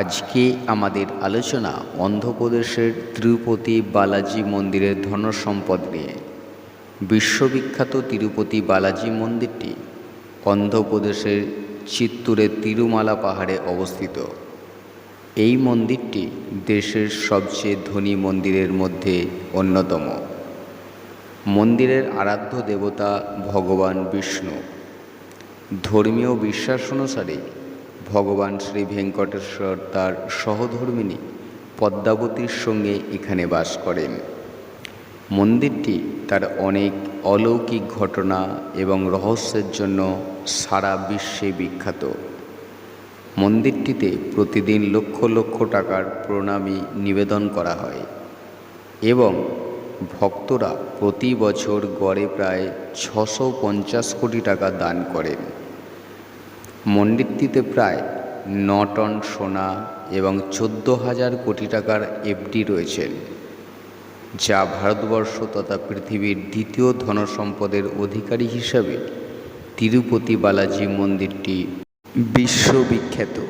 আজকে আমাদের আলোচনা অন্ধ্রপ্রদেশের তিরুপতি বালাজি মন্দিরের ধনসম্পদ নিয়ে। বিশ্ববিখ্যাত তিরুপতি বালাজি মন্দিরটি অন্ধ্রপ্রদেশের চিত্তুরের তিরুমালা পাহাড়ে অবস্থিত। এই মন্দিরটি দেশের সবচেয়ে ধনী মন্দিরের মধ্যে অন্যতম। মন্দিরের আরাধ্য দেবতা ভগবান বিষ্ণু। ধর্মীয় বিশ্বাস অনুসারে ভগবান শ্রী ভেঙ্কটেশ্বর তার সহধর্মিণী পদ্মাবতীর সঙ্গে এখানে বাস করেন। মন্দিরটি তার অনেক অলৌকিক ঘটনা এবং রহস্যের জন্য সারা বিশ্বে বিখ্যাত। মন্দিরটিতে প্রতিদিন লক্ষ লক্ষ টাকার প্রণামী নিবেদন করা হয় এবং ভক্তরা প্রতি বছর গড়ে প্রায় ছশো কোটি টাকা দান করেন। মন্দিরটিতে প্রায় ন টন সোনা এবং চোদ্দ হাজার কোটি টাকার এফডি রয়েছেন যা ভারতবর্ষ তথা পৃথিবীর দ্বিতীয় ধনসম্পদের অধিকারী হিসাবে তিরুপতি বালাজি মন্দিরটি বিশ্ববিখ্যাত।